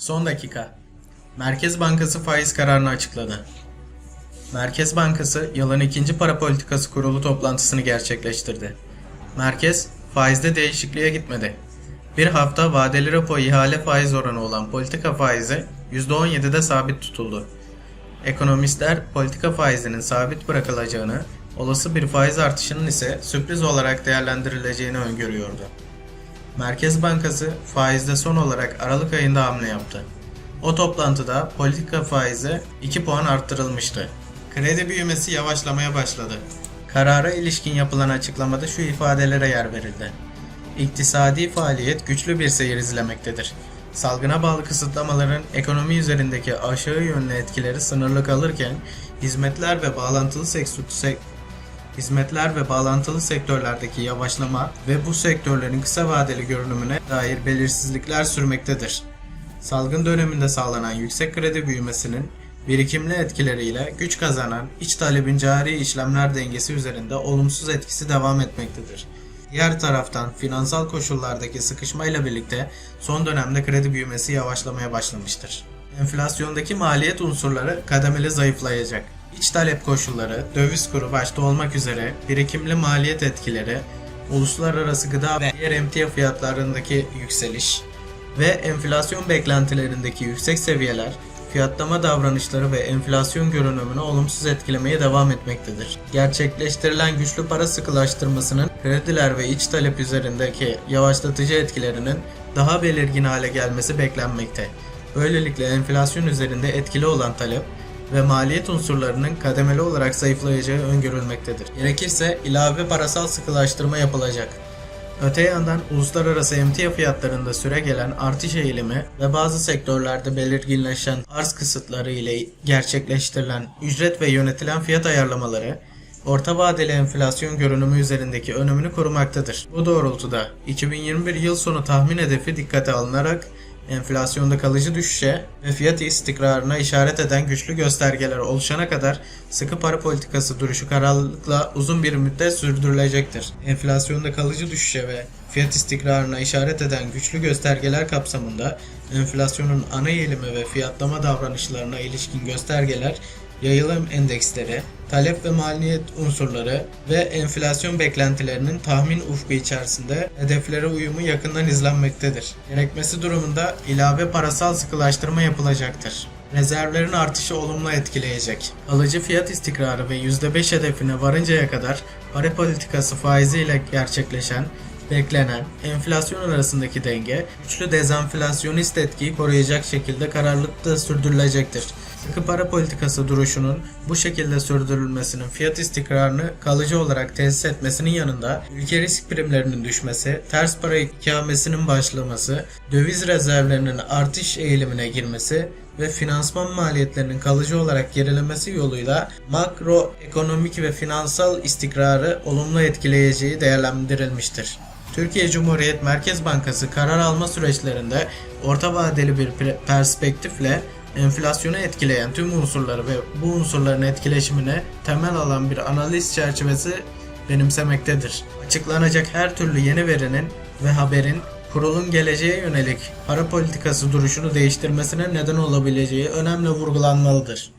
Son dakika. Merkez Bankası faiz kararını açıkladı. Merkez Bankası yılın ikinci para politikası kurulu toplantısını gerçekleştirdi. Merkez faizde değişikliğe gitmedi. Bir hafta vadeli repo ihale faiz oranı olan politika faizi %17'de sabit tutuldu. Ekonomistler politika faizinin sabit bırakılacağını, olası bir faiz artışının ise sürpriz olarak değerlendirileceğini öngörüyordu. Merkez Bankası faizde son olarak Aralık ayında hamle yaptı. O toplantıda politika faizi 2 puan arttırılmıştı. Kredi büyümesi yavaşlamaya başladı. Karara ilişkin yapılan açıklamada şu ifadelere yer verildi. İktisadi faaliyet güçlü bir seyir izlemektedir. Salgına bağlı kısıtlamaların ekonomi üzerindeki aşağı yönlü etkileri sınırlı kalırken hizmetler ve bağlantılı sektör hizmetler ve bağlantılı sektörlerdeki yavaşlama ve bu sektörlerin kısa vadeli görünümüne dair belirsizlikler sürmektedir. Salgın döneminde sağlanan yüksek kredi büyümesinin birikimli etkileriyle güç kazanan iç talebin cari işlemler dengesi üzerinde olumsuz etkisi devam etmektedir. Diğer taraftan finansal koşullardaki sıkışmayla birlikte son dönemde kredi büyümesi yavaşlamaya başlamıştır. Enflasyondaki maliyet unsurları kademeli zayıflayacak. İç talep koşulları, döviz kuru başta olmak üzere birikimli maliyet etkileri, uluslararası gıda ve diğer emtia fiyatlarındaki yükseliş ve enflasyon beklentilerindeki yüksek seviyeler fiyatlama davranışları ve enflasyon görünümünü olumsuz etkilemeye devam etmektedir. Gerçekleştirilen güçlü para sıkılaştırmasının krediler ve iç talep üzerindeki yavaşlatıcı etkilerinin daha belirgin hale gelmesi beklenmekte. Böylelikle enflasyon üzerinde etkili olan talep ve maliyet unsurlarının kademeli olarak zayıflayacağı öngörülmektedir. Gerekirse ilave parasal sıkılaştırma yapılacak. Öte yandan uluslararası emtia fiyatlarında süre gelen artış eğilimi ve bazı sektörlerde belirginleşen arz kısıtları ile gerçekleştirilen ücret ve yönetilen fiyat ayarlamaları orta vadeli enflasyon görünümü üzerindeki önümünü korumaktadır. Bu doğrultuda 2021 yıl sonu tahmin hedefi dikkate alınarak enflasyonda kalıcı düşüşe ve fiyat istikrarına işaret eden güçlü göstergeler oluşana kadar sıkı para politikası duruşu kararlılıkla uzun bir müddet sürdürülecektir. Enflasyonda kalıcı düşüşe ve fiyat istikrarına işaret eden güçlü göstergeler kapsamında enflasyonun ana eğilimi ve fiyatlama davranışlarına ilişkin göstergeler yayılım endeksleri, talep ve maliyet unsurları ve enflasyon beklentilerinin tahmin ufku içerisinde hedeflere uyumu yakından izlenmektedir. Gerekmesi durumunda ilave parasal sıkılaştırma yapılacaktır. Rezervlerin artışı olumlu etkileyecek. Alıcı fiyat istikrarı ve %5 hedefine varıncaya kadar para politikası faiziyle gerçekleşen beklenen enflasyon arasındaki denge güçlü dezenflasyonist etkiyi koruyacak şekilde kararlılıkla sürdürülecektir. Sıkı para politikası duruşunun bu şekilde sürdürülmesinin fiyat istikrarını kalıcı olarak tesis etmesinin yanında ülke risk primlerinin düşmesi, ters para ikamesinin başlaması, döviz rezervlerinin artış eğilimine girmesi ve finansman maliyetlerinin kalıcı olarak gerilemesi yoluyla makroekonomik ve finansal istikrarı olumlu etkileyeceği değerlendirilmiştir. Türkiye Cumhuriyet Merkez Bankası karar alma süreçlerinde orta vadeli bir perspektifle enflasyonu etkileyen tüm unsurları ve bu unsurların etkileşimine temel alan bir analiz çerçevesi benimsemektedir. Açıklanacak her türlü yeni verinin ve haberin kurulun geleceğe yönelik para politikası duruşunu değiştirmesine neden olabileceği önemli vurgulanmalıdır.